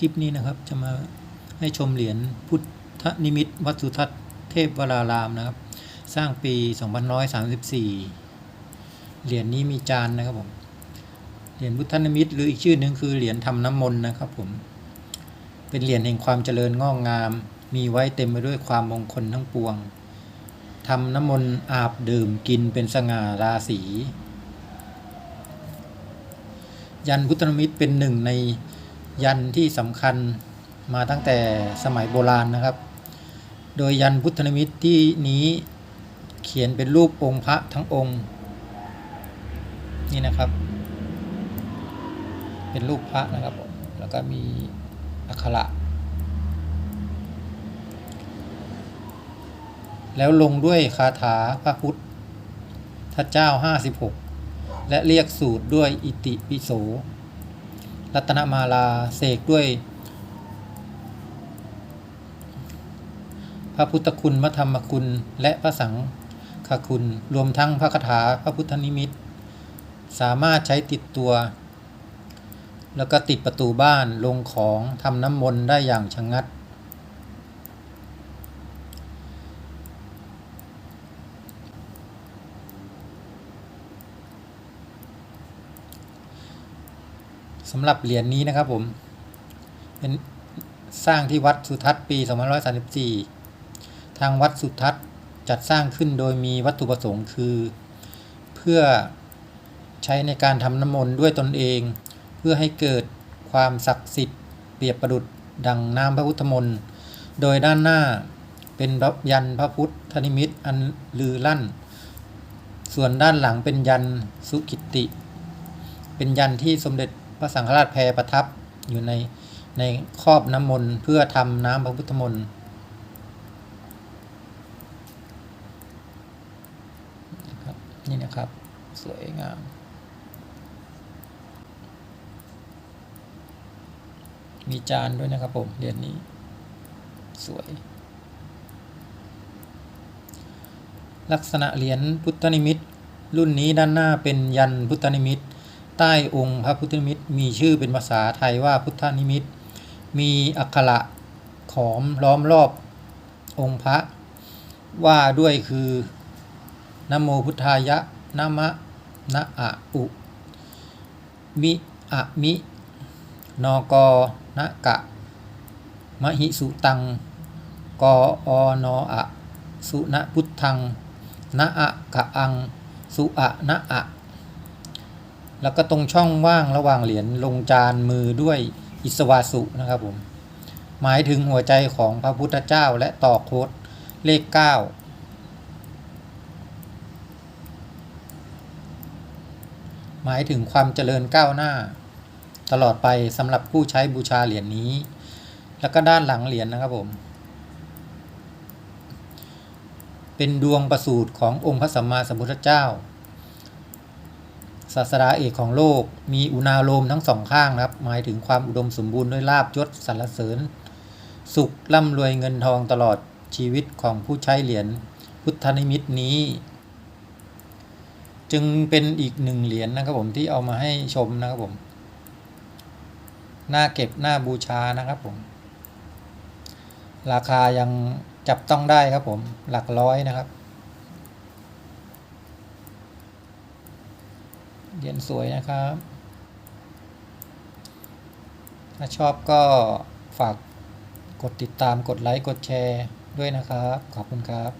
คลิปนี้นะครับ จะมาให้ชมเหรียญพุทธนิมิตวัดสุทัศน์เทพวรารามนะครับ สร้างปี 2534 เหรียญนี้มีจานนะครับผม เหรียญพุทธนิมิตหรืออีกชื่อหนึ่งคือเหรียญทำน้ำมนต์นะครับผม เป็นเหรียญแห่งความเจริญงอกงาม มีไว้เต็มไปด้วยความมงคลทั้งปวงทำน้ำมนต์อาบดื่มกินเป็นสง่าราศียันพุทธนิมิตเป็นหนึ่งใน ยันที่สำคัญมาตั้งแต่สมัยโบราณนะครับ โดยยันพุทธนิมิตที่นี้เขียนเป็นรูปองค์พระทั้งองค์ นี่นะครับ เป็นรูปพระนะครับ แล้วก็มีอักขระแล้วลงด้วยคาถาพระพุทธทเจ้า 56 และเรียกสูตรด้วยอิติปิโส รัตนมาลาเสกด้วย พระพุทธคุณพระธรรมคุณและพระสังฆคุณ รวมทั้งพระคาถาพระพุทธนิมิต สามารถใช้ติดตัว แล้วก็ติดประตูบ้านลงของทำน้ำมนต์ได้อย่างชะงงัด สำหรับเหรียญนี้นะครับผมเป็นสร้างที่วัดสุทัศน์ปี 2534 ทางวัดสุทัศน์จัดสร้างขึ้นโดยมีวัตถุประสงค์คือ เพื่อใช้ในการทำน้ำมนต์ด้วยตนเอง เพื่อให้เกิดความศักดิ์สิทธิ์ เปรียบประดุดดังน้ำพระพุทธมนต์ โดยด้านหน้าเป็นพระยันพระพุทธนิมิตอันลือลั่น ส่วนด้านหลังเป็นยันสุกิติ เป็นยันที่สมเด็จ พระสังฆราชแพรประทับอยู่ในในครอบน้ำมนต์เพื่อทำน้ำพระพุทธมนต์นี่นะครับ สวยงาม มีจานด้วยนะครับผมเหรียญนี้ สวย ลักษณะเหรียญพุทธนิมิต รุ่นนี้ด้านหน้าเป็นยันพุทธนิมิต ใต้องค์พระพุทธนิมิตมีชื่อเป็นภาษาไทยว่าพุทธนิมิต มีอักขระขอมล้อมรอบองค์พระ ว่าด้วยคือนโมพุทธายะนะมะนะอะอุมิอะมินกนะกะมหิสุตังกออนอะสุนะพุทธังนะอะกะอัง สุอะนะอะ แล้วก็ตรงช่องว่างระหว่างเหรียญลงจานมือด้วยอิสวาสุนะครับผมหมายถึงหัวใจของพระพุทธเจ้าและต่อโคดเลข 9 หมายถึงความเจริญก้าวหน้า ตลอดไปสำหรับผู้ใช้บูชาเหรียญนี้ แล้วก็ด้านหลังเหรียญนะครับผมเป็นดวงประสูตรขององค์พระสัมมาสัมพุทธเจ้า ศาสดาเอกของโลก มีอุณาโลมทั้งสองข้างนะครับ หมายถึงความอุดมสมบูรณ์ด้วยลาบยศสรรเสริญ สุขร่ำรวยเงินทองตลอดชีวิตของผู้ใช้เหรียญพุทธนิมิตนี้ จึงเป็นอีกหนึ่งเหรียญนะครับผมที่เอามาให้ชมนะครับผมหน้าเก็บหน้าบูชานะครับผม ราคายังจับต้องได้ครับผมหลักร้อยนะครับ เรียนสวยนะครับ ถ้าชอบก็ฝากกดติดตามกดไลค์ กดแชร์ด้วยนะครับ ขอบคุณครับ